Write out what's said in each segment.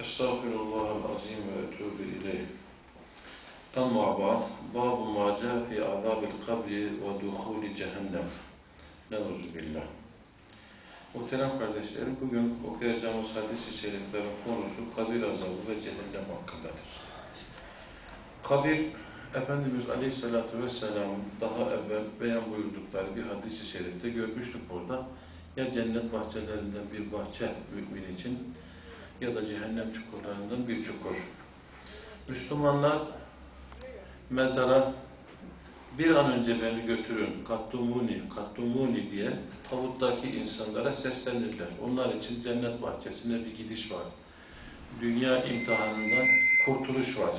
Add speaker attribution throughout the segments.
Speaker 1: Estağfirullah azim ve etûbü ileyh. Amma ba'd, babu ma ca fi azabil kabri ve duhuli cehennem. Neuzubillah. Muhterem kardeşlerim, bugün okuyacağımız hadis-i şeriflerin konusu kabir azabı ve cehennem hakkındadır. Kabir, Efendimiz Aleyhisselatü Vesselam'ın daha evvel beyan buyurdukları bir hadis-i şerifte görmüştük orada. Ya cennet bahçelerinden bir bahçe mümin için ya da cehennem çukurlarından bir çukur. Müslümanlar mezara bir an önce beni götürün, kattumuni, kattumuni diye tavuttaki insanlara seslenirler. Onlar için cennet bahçesine bir gidiş var. Dünya imtihanından kurtuluş var.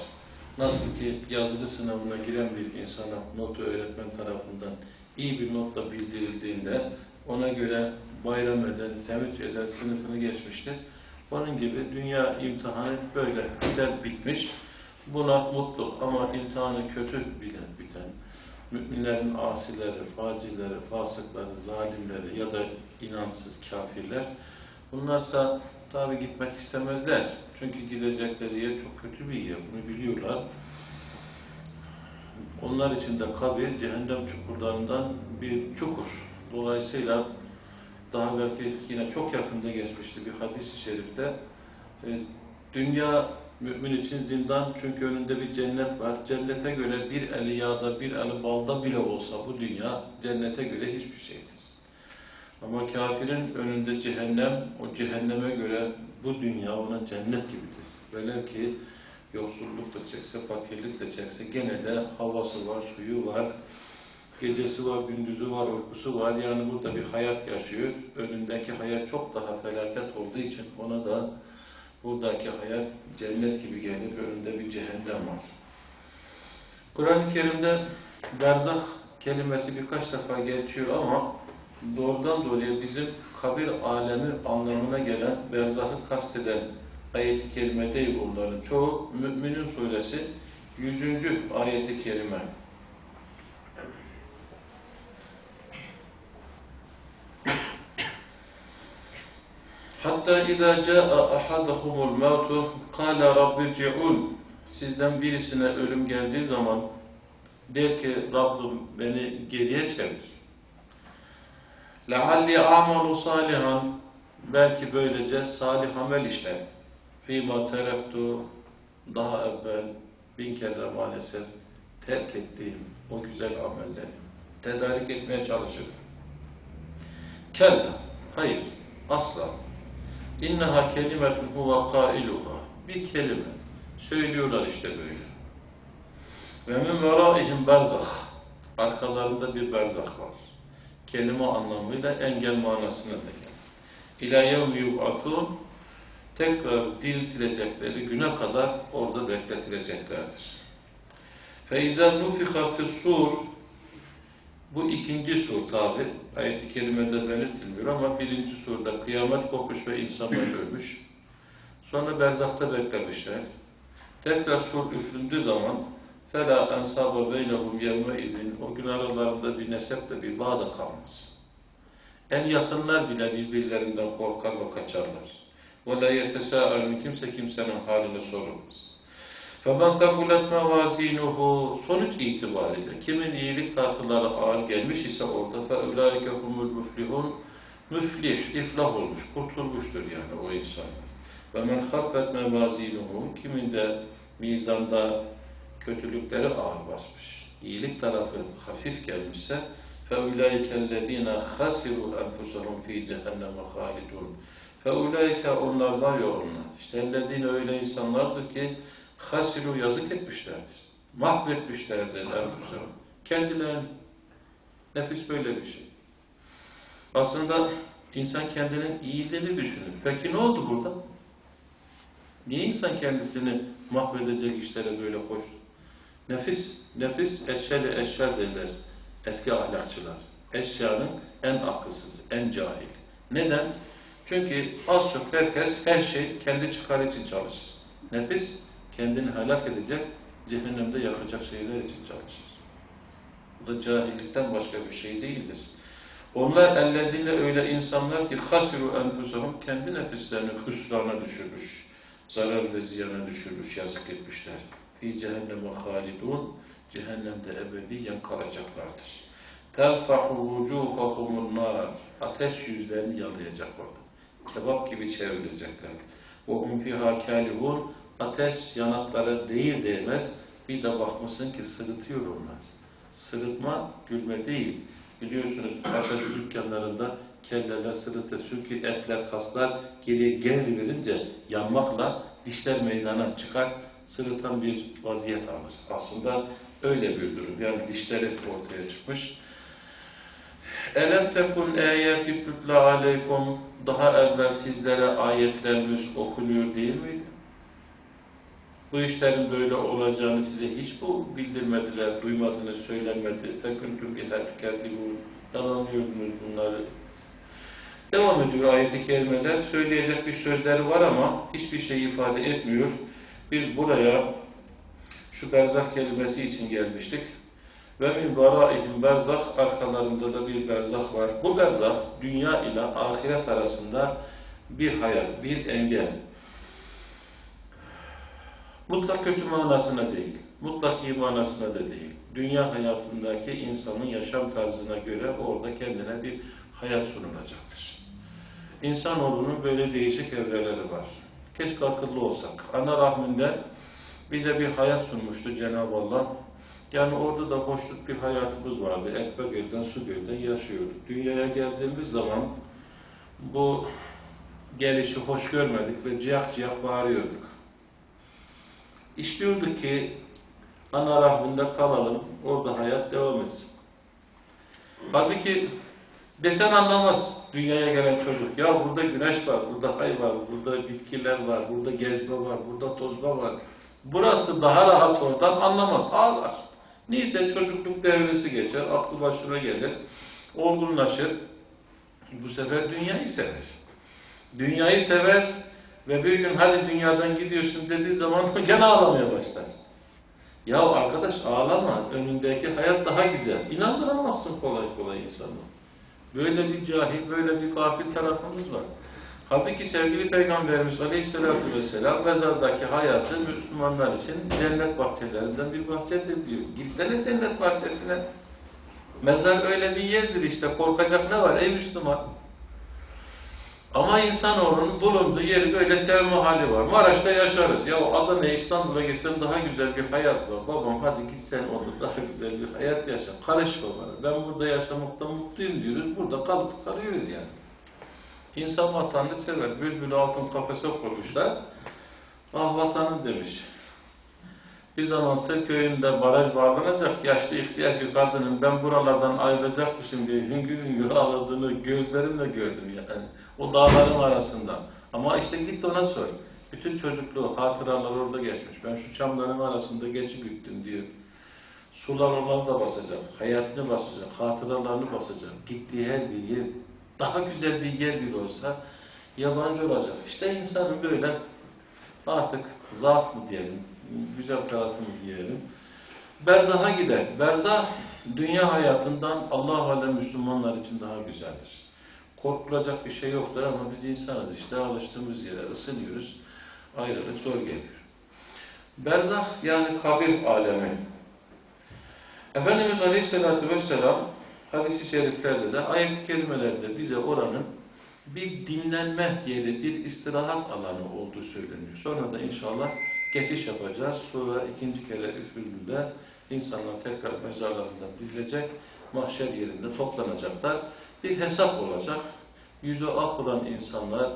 Speaker 1: Nasıl ki yazılı sınavına giren bir insana notu öğretmen tarafından iyi bir notla bildirildiğinde ona göre bayram eden, sevinç eden sınıfını geçmiştir. Onun gibi dünya imtihanı böyle biten bitmiş. Buna mutlu ama imtihanı kötü bilen biten, müminlerin asileri, facileri, fasıkları, zalimleri ya da inansız kafirler, bunlarsa tabi gitmek istemezler. Çünkü gidecekleri yer çok kötü bir yer, bunu biliyorlar. Onlar için de kabir, cehennem çukurlarından bir çukur. Dolayısıyla daha belki yine çok yakında geçmişti bir hadis-i şerifte. E, dünya mümin için zindan çünkü önünde bir cennet var. Cennete göre bir eli yağda bir eli balda bile olsa bu dünya cennete göre hiçbir şeydir. Ama kafirin önünde cehennem, o cehenneme göre bu dünya ona cennet gibidir. Velev ki yoksulluk da çekse, fakirlik de çekse gene de havası var, suyu var, gecesi var, gündüzü var, uykusu var. Yani burada bir hayat yaşıyor. Önündeki hayat çok daha felaket olduğu için ona da buradaki hayat cennet gibi gelir. Önünde bir cehennem var. Kur'an-ı Kerim'de berzah kelimesi birkaç defa geçiyor ama doğrudan doğruya bizim kabir alemi anlamına gelen berzahı kasteden ayet-i kerime değil bunların. Çoğu Müminin suresi 100. ayet-i kerime. Hatta izâ câ'a ahadahumul mevtu kâle rabbirci'un Sizden birisine ölüm geldiği zaman der ki Rabbim beni geriye çevir. لَعَلِّ amalu salihan Belki böylece salih amel işler. فِيمَا terektu Daha evvel bin kere maalesef terk ettiğim o güzel amelleri tedarik etmeye çalışırım. Kella, hayır, asla. İnneha kelimetun huve kailuha. Bir kelime. Söylüyorlar işte böyle. Ve min veraihim berzah. Arkalarında bir berzah var. Kelime anlamıyla engel manasına da gelir. İlâ yevmi yub'atûn tekrar diriltilecekleri güne kadar orada bekletileceklerdir. فَاِذَا نُفِخَ فِي السُّورِ bu ikinci sur tabi. Ayet-i kerimede belirtilmiyor ama birinci surda kıyamet kopmuş ve insanlar ölmüş. Sonra berzakta beklemişler. Tekrar sur üflündüğü zaman فَلَا اَنْسَابَ بَيْنَهُمْ يَوْمَ O gün aralarında bir nesep de bir bağ da kalmaz. En yakınlar bile birbirlerinden korkar ve kaçarlar. وَلَا يَتَسَاءَلُونَ Kimse kimsenin halini sorulmaz. فَمَنْ تَقُلَتْ مَوَازِينُهُ Sonuç itibariyle kimin iyilik tartıları ağır gelmiş ise orada فَاُولَٰئِكَ هُمُ الْمُفْلِحُونَ Müflih, iflah olmuş, kurtulmuştur yani o insan. وَمَنْ خَفَّتْ مَوَازِينُهُ Kimin de mizanda kötülükleri ağır basmış, iyilik tarafı hafif gelmişse فَاُولَٰئِكَ الَّذ۪ينَ خَسِرُوا أَنْفُسَهُمْ ف۪ي جَهَنَّمَ خَالِدُونَ فَاُولَٰئِكَ onlar var ya onlar. İşte ellezine öyle insanlardır ki hasiru yazık etmişlerdir. Mahvetmişlerdir enfusahum. Kendilerini. Nefis böyle bir şey. Aslında insan kendinin iyiliğini düşünür. Peki ne oldu burada? Niye insan kendisini mahvedecek işlere böyle koştu? Nefis, nefis eşşeli eşşer derler eski ahlakçılar. Eşyanın en akılsız, en cahil. Neden? Çünkü az çok herkes her şey kendi çıkarı için çalışır. Nefis kendini helak edecek, cehennemde yakacak şeyler için çalışır. Bu da cahillikten başka bir şey değildir. Onlar ellezine öyle insanlar ki hasiru enfusahum kendi nefislerini hüsrana düşürmüş. zarar ve ziyana düşürmüş, yazık etmişler. Fi cehenneme halidun, cehennemde ebediyen kalacaklardır. Terfahu vucuhahumun nar, ateş yüzlerini yalayacak orada. Kebap gibi çevrilecekler. Ve hum fiha kalihun, ateş yanaklara değil değmez, bir de bakmışsın ki sırıtıyor onlar. Sırıtma gülme değil. Biliyorsunuz patates dükkanlarında kelleler sırıtır. Çünkü etler, kaslar geri geri verince yanmakla dişler meydana çıkar. Sırıtan bir vaziyet alır. Aslında öyle bir durum. Yani dişleri ortaya çıkmış. Elem tekun eyati tutla aleykum daha evvel sizlere ayetlerimiz okunuyor değil miydi? Bu işlerin böyle olacağını size hiç bu bildirmediler, duymadınız, söylenmedi. Feküntüm tüketibun. Yalanlıyordunuz bunları. Devam ediyor ayet-i kerimeler. Söyleyecek bir sözleri var ama hiçbir şey ifade etmiyor. Biz buraya şu berzah kelimesi için gelmiştik. Ve min varaihim berzah arkalarında da bir berzah var. Bu berzah dünya ile ahiret arasında bir hayat, bir engel. Mutlak kötü manasına değil, mutlak iyi manasına da değil. Dünya hayatındaki insanın yaşam tarzına göre orada kendine bir hayat sunulacaktır. İnsanoğlunun böyle değişik evreleri var. Keşke akıllı olsak. Ana rahminde bize bir hayat sunmuştu Cenab-ı Allah. Yani orada da hoşnut bir hayatımız vardı. Ekmek elden su gölden yaşıyorduk. Dünyaya geldiğimiz zaman bu gelişi hoş görmedik ve ciyak ciyak bağırıyorduk. İstiyorduk ki ana rahminde kalalım, orada hayat devam etsin. Halbuki desen anlamaz dünyaya gelen çocuk. Ya burada güneş var, burada hay var, burada bitkiler var, burada gezme var, burada tozma var. Burası daha rahat oradan anlamaz, ağlar. Neyse çocukluk devresi geçer, aklı başına gelir, olgunlaşır. Bu sefer dünyayı sever. Dünyayı sever ve bir gün hadi dünyadan gidiyorsun dediği zaman gene ağlamaya başlar. Ya arkadaş ağlama, önündeki hayat daha güzel. İnandıramazsın kolay kolay insanı. Böyle bir cahil, böyle bir gafil tarafımız var. Halbuki sevgili Peygamberimiz Aleyhisselatü Vesselam mezardaki hayatı Müslümanlar için cennet bahçelerinden bir bahçedir diyor. Gitsene cennet bahçesine. Mezar öyle bir yerdir işte. Korkacak ne var ey Müslüman? Ama insanoğlunun bulunduğu yeri böyle sevme hali var. Maraş'ta yaşarız. Ya Adana, İstanbul'a gitsen daha güzel bir hayat var. Babam hadi git sen orada daha güzel bir hayat yaşa. Karışma bana. Ben burada yaşamaktan mutluyum diyoruz. Burada kalıp kalıyoruz yani. İnsan vatanını sever. Bülbül altın kafese koymuşlar. Ah vatanım demiş. Bir zaman Sır köyünde baraj bağlanacak, yaşlı ihtiyar bir kadının ben buralardan ayrılacakmışım diye hüngür hüngür ağladığını gözlerimle gördüm yani. O dağların arasında. Ama işte git ona sor. Bütün çocukluğu, hatıralar orada geçmiş. Ben şu çamların arasında geçip gittim diyor. Sular onları da basacak, hayatını basacak, hatıralarını basacak. Gittiği her bir yer, daha güzel bir yer bile olsa yabancı olacak. İşte insanın böyle artık zaaf mı diyelim, güzel tarafı mı diyelim. Berzah'a gider. Berzah dünya hayatından Allah alem Müslümanlar için daha güzeldir. Korkulacak bir şey yoktur ama biz insanız işte alıştığımız yere ısınıyoruz. Ayrılık zor geliyor. Berzah yani kabir alemi. Efendimiz Aleyhisselatü Vesselam hadis-i şeriflerde de ayet-i kerimelerde bize oranın bir dinlenme yeri, bir istirahat alanı olduğu söyleniyor. Sonra da inşallah geçiş yapacağız. Sonra ikinci kere üfürülde insanlar tekrar mezarlarında dizilecek, mahşer yerinde toplanacaklar. Bir hesap olacak. Yüzü ak olan insanlar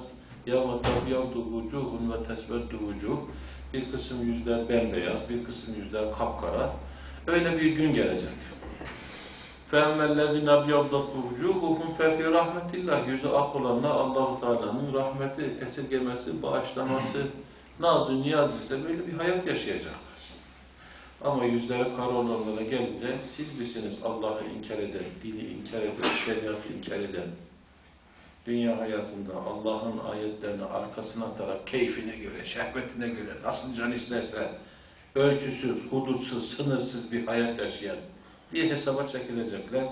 Speaker 1: يَوْمَ تَبْيَوْدُ وُجُوهٌ وَتَسْوَدُّ وُجُوهٌ Bir kısım yüzler bembeyaz, bir kısım yüzler kapkara. Öyle bir gün gelecek. فَاَمَّا الَّذِينَ اَبْيَضَّتْ وُجُوهُهُمْ فَفِي رَحْمَةِ اللّٰهِ Yüzü ak olanla allah Teala'nın rahmeti, esirgemesi, bağışlaması, nazı, niyaz ise böyle bir hayat yaşayacaklar. Ama yüzleri kara olanlara gelince siz misiniz Allah'ı inkar eden, dini inkar eden, şeriatı inkar eden, dünya hayatında Allah'ın ayetlerini arkasına atarak keyfine göre, şehvetine göre nasıl can isterse ölçüsüz, hudutsuz, sınırsız bir hayat yaşayan bir hesaba çekilecekler.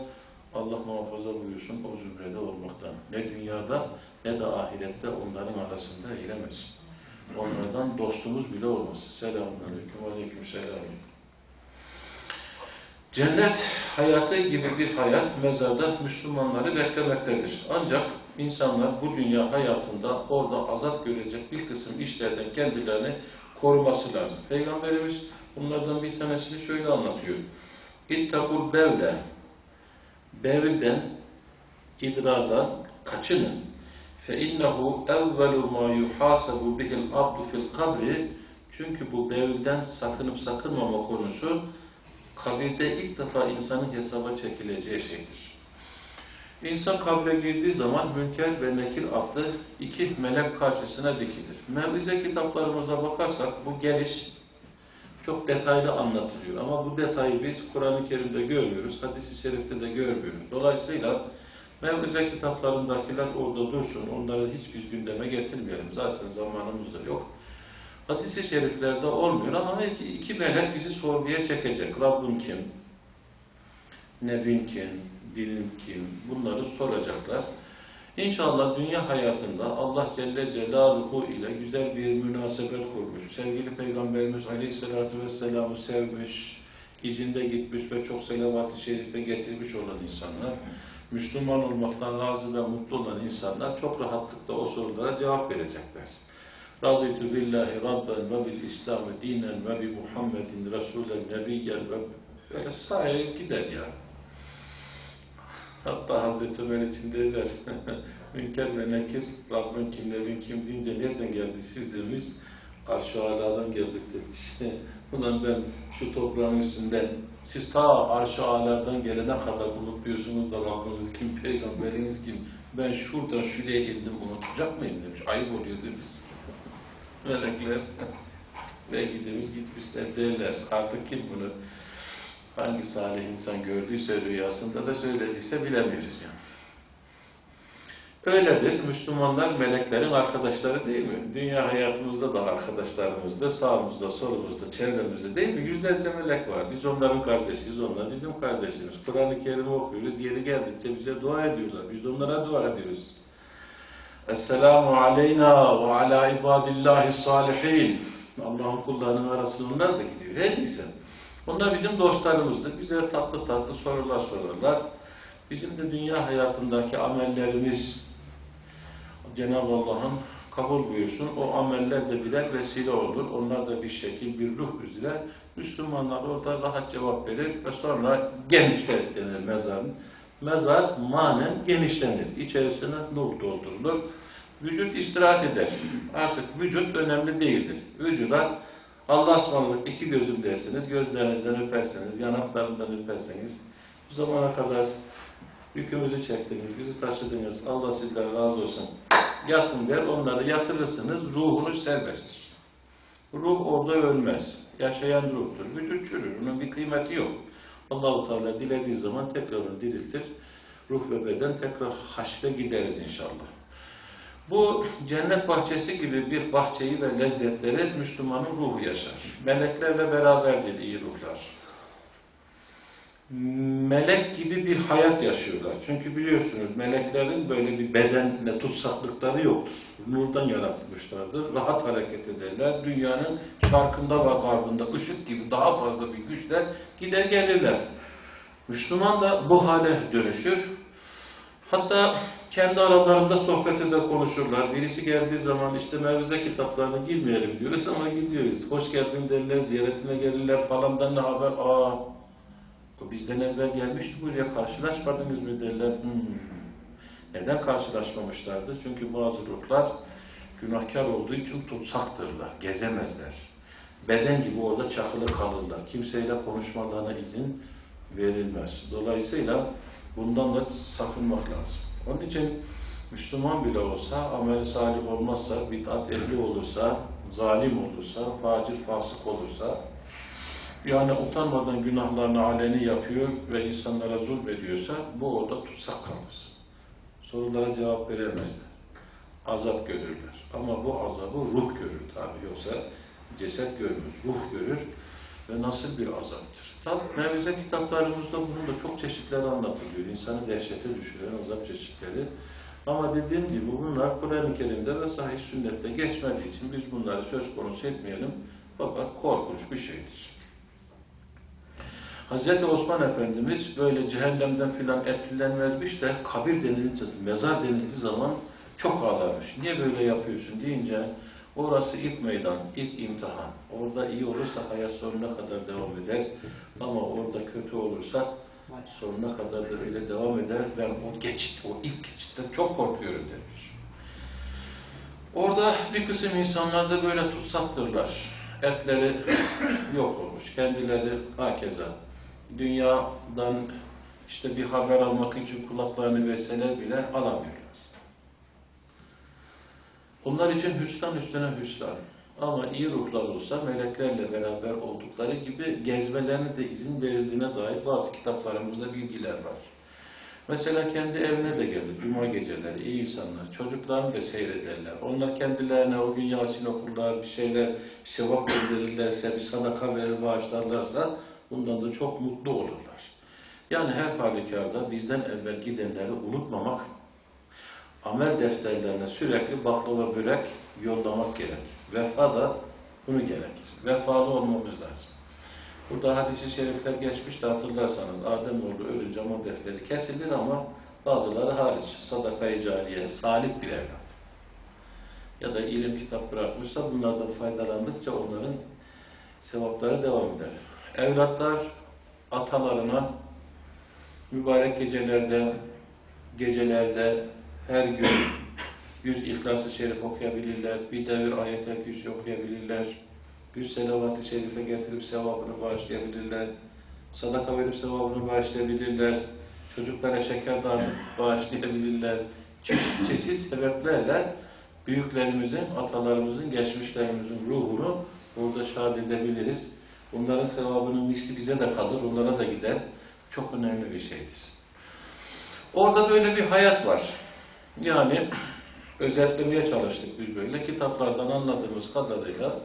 Speaker 1: Allah muhafaza buyursun o zümrede olmaktan. Ne dünyada ne de ahirette onların arasında eylemesin. Onlardan dostumuz bile olmasın. Selamünaleyküm, aleyküm selam. Cennet hayatı gibi bir hayat mezarda Müslümanları beklemektedir. Ancak insanlar bu dünya hayatında orada azap görecek bir kısım işlerden kendilerini koruması lazım. Peygamberimiz bunlardan bir tanesini şöyle anlatıyor. İttakul bevle Bevlden, idrardan kaçının. فَاِنَّهُ اَوَّلُ مَا يُحَاسَبُ بِهِ الْعَبْدُ فِي الْقَبْرِ Çünkü bu bevlden sakınıp sakınmama konusu kabirde ilk defa insanın hesaba çekileceği şeydir. İnsan kabre girdiği zaman Münker ve Nekir adlı iki melek karşısına dikilir. Mevlize kitaplarımıza bakarsak bu geliş çok detaylı anlatılıyor. Ama bu detayı biz Kur'an-ı Kerim'de görmüyoruz, hadis-i şerifte de görmüyoruz. Dolayısıyla Mevlize kitaplarındakiler orada dursun, onları hiç biz gündeme getirmeyelim. Zaten zamanımız da yok. Hadis-i şeriflerde olmuyor ama iki, iki melek bizi sorguya çekecek. Rabbin kim? Nebin kim? Dinin kim? Bunları soracaklar. İnşallah dünya hayatında Allah Celle Celaluhu ile güzel bir münasebet kurmuş. Sevgili Peygamberimiz Aleyhisselatü Vesselam'ı sevmiş, izinde gitmiş ve çok selavat-ı şerife getirmiş olan insanlar, Müslüman olmaktan razı ve mutlu olan insanlar çok rahatlıkla o sorulara cevap verecekler. Raditu billahi rabben ve bil İslam'ı dinen ve bi Muhammedin Resulen nebiyyen ve böyle sahaya gider yani. Hatta Hazreti Ömer için derler, Münker ve Nekir, Rabbin kim, Nebin kim deyince nereden geldi siz demiş, arş-ı aladan geldik demiş. Ulan ben şu toprağın üstünden, siz ta arş-ı gelene kadar unutmuyorsunuz da Rabbiniz kim, Peygamberiniz kim, ben şuradan şuraya geldim unutacak mıyım demiş, ayıp oluyor demiş. Melekler, belki demiş gitmişler derler, artık kim bunu hangi salih insan gördüyse rüyasında da söylediyse bilemiyoruz yani. Öyledir. Müslümanlar meleklerin arkadaşları değil mi? Dünya hayatımızda da arkadaşlarımızda, sağımızda, solumuzda, çevremizde değil mi? Yüzlerce melek var. Biz onların kardeşiyiz, onlar bizim kardeşimiz. Kur'an-ı Kerim okuyoruz, yeri geldikçe bize dua ediyorlar. Biz onlara dua ediyoruz. Esselamu aleyna ve ala ibadillahi salihin. Allah'ın kullarının arasında onlar da gidiyor. Her neyse. Onlar bizim dostlarımızdır. Bize tatlı tatlı sorular sorarlar. Bizim de dünya hayatındaki amellerimiz Cenab-ı Allah'ın kabul buyursun. O ameller de birer vesile olur. Onlar da bir şekil, bir ruh üzere Müslümanlar orada rahat cevap verir ve sonra genişler denir mezarın. Mezar manen genişlenir. İçerisine nur doldurulur. Vücut istirahat eder. Artık vücut önemli değildir. Vücuda Allah ısmarladık iki gözüm dersiniz, gözlerinizden öperseniz, yanaklarından öperseniz, bu zamana kadar yükümüzü çektiniz, bizi taşıdınız, Allah sizden razı olsun. Yatın der, onları yatırırsınız, ruhunuz serbesttir. Ruh orada ölmez. Yaşayan ruhtur. Vücut çürür. Onun bir kıymeti yok. Allahu Teala dilediği zaman tekrar onu diriltir. Ruh ve beden tekrar haşre gideriz inşallah. Bu cennet bahçesi gibi bir bahçeyi ve lezzetleri Müslümanın ruhu yaşar. Meleklerle beraberdir iyi ruhlar. Melek gibi bir hayat yaşıyorlar. Çünkü biliyorsunuz meleklerin böyle bir bedenle tutsaklıkları yoktur. Nurdan yaratılmışlardır. Rahat hareket ederler. Dünyanın şarkında ve garbında ışık gibi daha fazla bir güçler gider gelirler. Müslüman da bu hale dönüşür. Hatta kendi aralarında sohbet eder konuşurlar. Birisi geldiği zaman işte mevze kitaplarına girmeyelim diyoruz ama gidiyoruz. Hoş geldin derler, ziyaretine gelirler falandan ne haber? Aa, bizden evvel gelmişti buraya karşılaşmadınız mı derler. Hmm. Neden karşılaşmamışlardı? Çünkü bazı ruhlar günahkar olduğu için tutsaktırlar, gezemezler. Beden gibi orada çakılı kalırlar. Kimseyle konuşmalarına izin verilmez. Dolayısıyla bundan da sakınmak lazım. Onun için Müslüman bile olsa, amel salih olmazsa, bid'at ehli olursa, zalim olursa, facir fasık olursa, yani utanmadan günahlarını aleni yapıyor ve insanlara zulmediyorsa, bu orada tutsak kalır. Sorulara cevap veremezler. Azap görürler. Ama bu azabı ruh görür tabi. Yoksa ceset görmez, ruh görür ve nasıl bir azaptır. Tabi Mevze kitaplarımızda bunun da çok çeşitleri anlatılıyor. İnsanı dehşete düşüren azap çeşitleri Ama dediğim gibi bunlar Kur'an-ı Kerim'de ve sahih sünnette geçmediği için biz bunları söz konusu etmeyelim. Fakat korkunç bir şeydir. Hz. Osman Efendimiz böyle cehennemden filan etkilenmezmiş de kabir denilince, mezar denildiği zaman çok ağlarmış. Niye böyle yapıyorsun deyince orası ilk meydan, ilk imtihan. Orada iyi olursa hayat sonuna kadar devam eder. Ama orada kötü olursa sonuna kadar da öyle devam eder. Ben o geçit, o ilk geçitte çok korkuyorum demiş. Orada bir kısım insanlar da böyle tutsaktırlar. Etleri yok olmuş. Kendileri hakeza dünyadan işte bir haber almak için kulaklarını verseler bile alamıyorlar. Onlar için hüsran üstüne hüsran. Ama iyi ruhlar olsa meleklerle beraber oldukları gibi gezmelerine de izin verildiğine dair bazı kitaplarımızda bilgiler var. Mesela kendi evine de geldi cuma geceleri iyi insanlar. Çocuklarını da seyrederler. Onlar kendilerine o gün Yasin okurlar, bir şeyler sevap gönderirlerse, bir sadaka verir, bağışlarlarsa bundan da çok mutlu olurlar. Yani her halükarda bizden evvel gidenleri unutmamak, amel defterlerine sürekli baklava börek yollamak gerek. Vefa da bunu gerekir. Vefalı olmamız lazım. Burada hadis-i şerifler geçmişti hatırlarsanız Ademoğlu ölünce amel defteri kesilir ama bazıları hariç sadaka-i cariye, salih bir evlat. Ya da ilim kitap bırakmışsa bunlardan faydalandıkça onların sevapları devam eder. Evlatlar atalarına mübarek gecelerde, gecelerde her gün yüz İhlas-ı Şerif okuyabilirler, bir devir ayet-el okuyabilirler, yüz selavat-ı şerife getirip sevabını bağışlayabilirler, sadaka verip sevabını bağışlayabilirler, çocuklara şeker dağıtıp bağışlayabilirler. Çeşit çeşit sebeplerle büyüklerimizin, atalarımızın, geçmişlerimizin ruhunu burada şahit edebiliriz. Bunların sevabının misli bize de kalır, onlara da gider. Çok önemli bir şeydir. Orada böyle bir hayat var. Yani özetlemeye çalıştık biz böyle. Kitaplardan anladığımız kadarıyla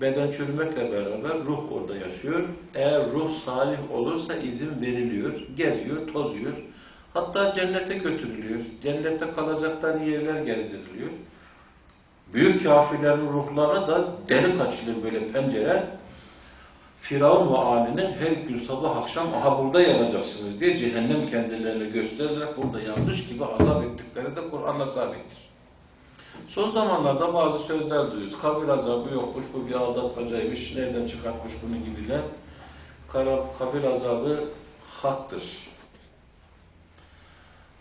Speaker 1: beden çürümekle beraber ruh orada yaşıyor. Eğer ruh salih olursa izin veriliyor, geziyor, tozuyor. Hatta cennete götürülüyor. Cennette kalacaklar yerler gezdiriliyor. Büyük kafirlerin ruhlarına da delik açılır böyle pencere. Firavun ve aline her gün sabah akşam aha burada yanacaksınız diye cehennem kendilerine göstererek burada yanlış gibi azap ettikleri de Kur'an'la sabittir. Son zamanlarda bazı sözler duyuyoruz. Kabir azabı yokmuş, bu bir aldatmacaymış, nereden çıkartmış bunu gibiler. Kabir azabı haktır.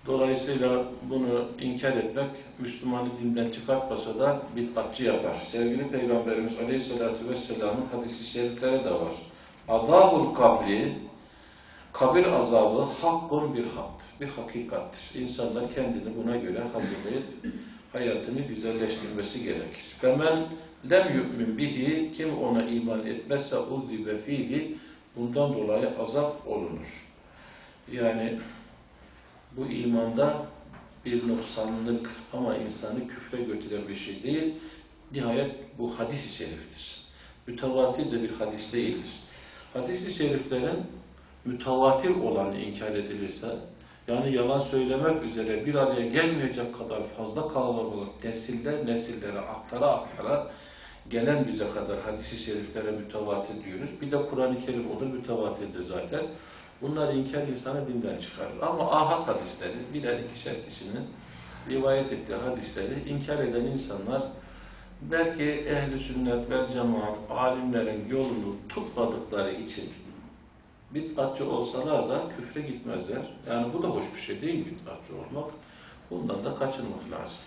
Speaker 1: Dolayısıyla bunu inkar etmek Müslümanı dinden çıkartmasa da bid'atçı yapar. Sevgili Peygamberimiz Aleyhisselatü Vesselam'ın hadisi şerifleri de var. Azabul kabri, kabir azabı hakkın bir hak, bir hakikattir. İnsanlar kendini buna göre hazırlayıp hayatını güzelleştirmesi gerekir. Femen lem yu'min bihi, kim ona iman etmezse uzzibe fihi, bundan dolayı azap olunur. Yani bu imanda bir noksanlık ama insanı küfre götüren bir şey değil. Nihayet bu hadis-i şeriftir. Mütevatir de bir hadis değildir. Hadis-i şeriflerin mütevatir olanı inkar edilirse, yani yalan söylemek üzere bir araya gelmeyecek kadar fazla kalabalık nesiller nesillere aktara aktara gelen bize kadar hadis-i şeriflere mütevatir diyoruz. Bir de Kur'an-ı Kerim olur mütevatirdir zaten. Bunlar inkar insanı dinden çıkarır. Ama ahad hadisleri, birer ikişer kişinin rivayet ettiği hadisleri inkar eden insanlar belki ehli sünnet ve cemaat alimlerin yolunu tutmadıkları için bid'atçı olsalar da küfre gitmezler. Yani bu da hoş bir şey değil bid'atçı olmak. Bundan da kaçınmak lazım.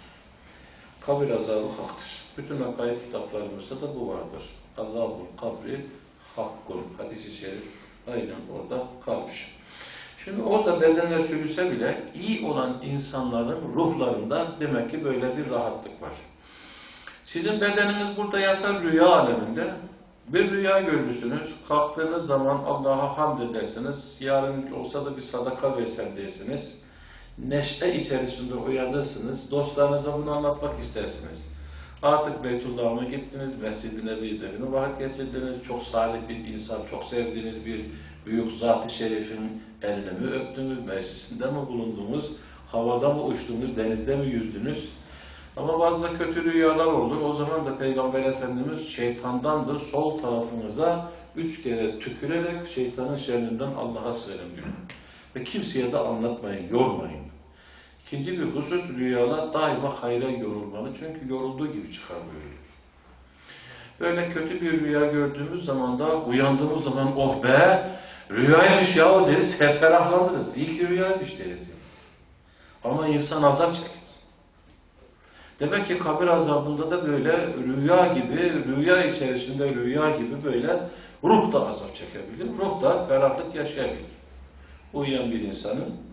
Speaker 1: Kabir azabı haktır. Bütün akayet kitaplarımızda da bu vardır. Allah'ul kabri hakkun. Hadis-i şerif aynen orada kalmış. Şimdi orada bedenler çürüse bile iyi olan insanların ruhlarında demek ki böyle bir rahatlık var. Sizin bedeniniz burada yasal rüya aleminde. Bir rüya görürsünüz. Kalktığınız zaman Allah'a hamd edersiniz. Yarın olsa da bir sadaka versen dersiniz. Neşe içerisinde uyanırsınız. Dostlarınıza bunu anlatmak istersiniz. Artık Beytullah'a gittiniz, Mescid-i Nebi'de vakit geçirdiniz, çok salih bir insan, çok sevdiğiniz bir büyük zat-ı şerifin elini mi öptünüz, meclisinde mi bulundunuz, Havada mı uçtunuz, denizde mi yüzdünüz? Ama bazı da kötü rüyalar olur. O zaman da Peygamber Efendimiz şeytandandır. Sol tarafınıza üç kere tükürerek şeytanın şerrinden Allah'a sığının. Ve kimseye de anlatmayın, yormayın. İkinci bir husus rüyalar daima hayra yorulmalı. Çünkü yorulduğu gibi çıkar böyle. Böyle kötü bir rüya gördüğümüz zaman da uyandığımız zaman oh be rüyaymış ya deriz, hep ferahlanırız. İyi ki rüyaymış deriz. Ama insan azap çeker. Demek ki kabir azabında da böyle rüya gibi, rüya içerisinde rüya gibi böyle ruh da azap çekebilir. Ruh da ferahlık yaşayabilir. Uyuyan bir insanın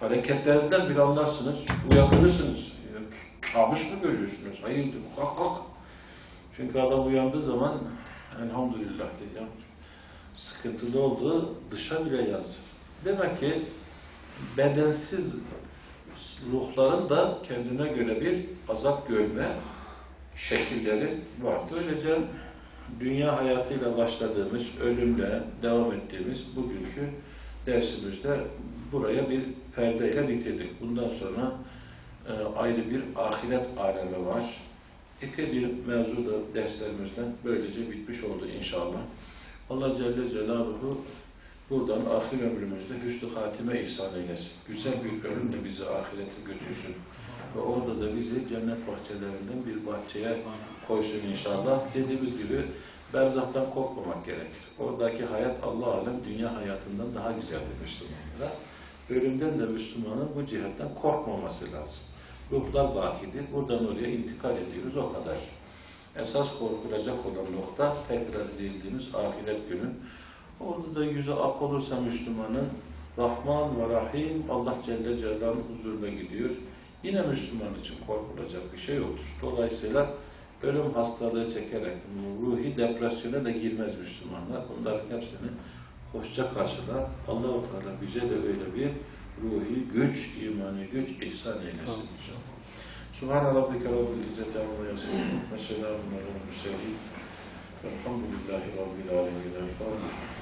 Speaker 1: hareketlerinden bir anlarsınız, uyanırsınız. Kabus mu görüyorsunuz? Hayırdır? Kalk kalk. Çünkü adam uyandığı zaman elhamdülillah diyeceğim. Sıkıntılı olduğu dışa bile yansır. Demek ki bedensiz ruhların da kendine göre bir azap görme şekilleri var. Böylece dünya hayatıyla başladığımız, ölümle devam ettiğimiz bugünkü dersimizde buraya bir perdeyle bitirdik. Bundan sonra e, ayrı bir ahiret alemi var. İki bir mevzu da derslerimizden böylece bitmiş oldu inşallah. Allah Celle Celaluhu buradan ahir ömrümüzde hüsnü hatime ihsan eylesin. Güzel bir ölümle bizi ahirete götürsün. Ve orada da bizi cennet bahçelerinden bir bahçeye koysun inşallah. Dediğimiz gibi berzaktan korkmamak gerekir. Oradaki hayat Allah alem dünya hayatından daha güzeldir Müslümanlara. Ölümden de Müslümanın bu cihetten korkmaması lazım. Ruhlar bakidir. Buradan oraya intikal ediyoruz. O kadar. Esas korkulacak olan nokta tekrar edildiğimiz ahiret günü. Orada da yüzü ak olursa Müslümanın Rahman ve Rahim Allah Celle Celaluhu'nun huzuruna gidiyor. Yine Müslüman için korkulacak bir şey yoktur. Dolayısıyla ölüm hastalığı çekerek ruhi depresyona da girmez Müslümanlar. Bunların hepsini hoşça karşılar. Allah-u Teala bize de öyle bir ruhi güç, imani güç ihsan eylesin inşallah. Subhane Rabbike Rabbil İzzeti Amma Yasifun ve Selamun Aleyhi ve Sellem. Velhamdülillahi Rabbil Alemin.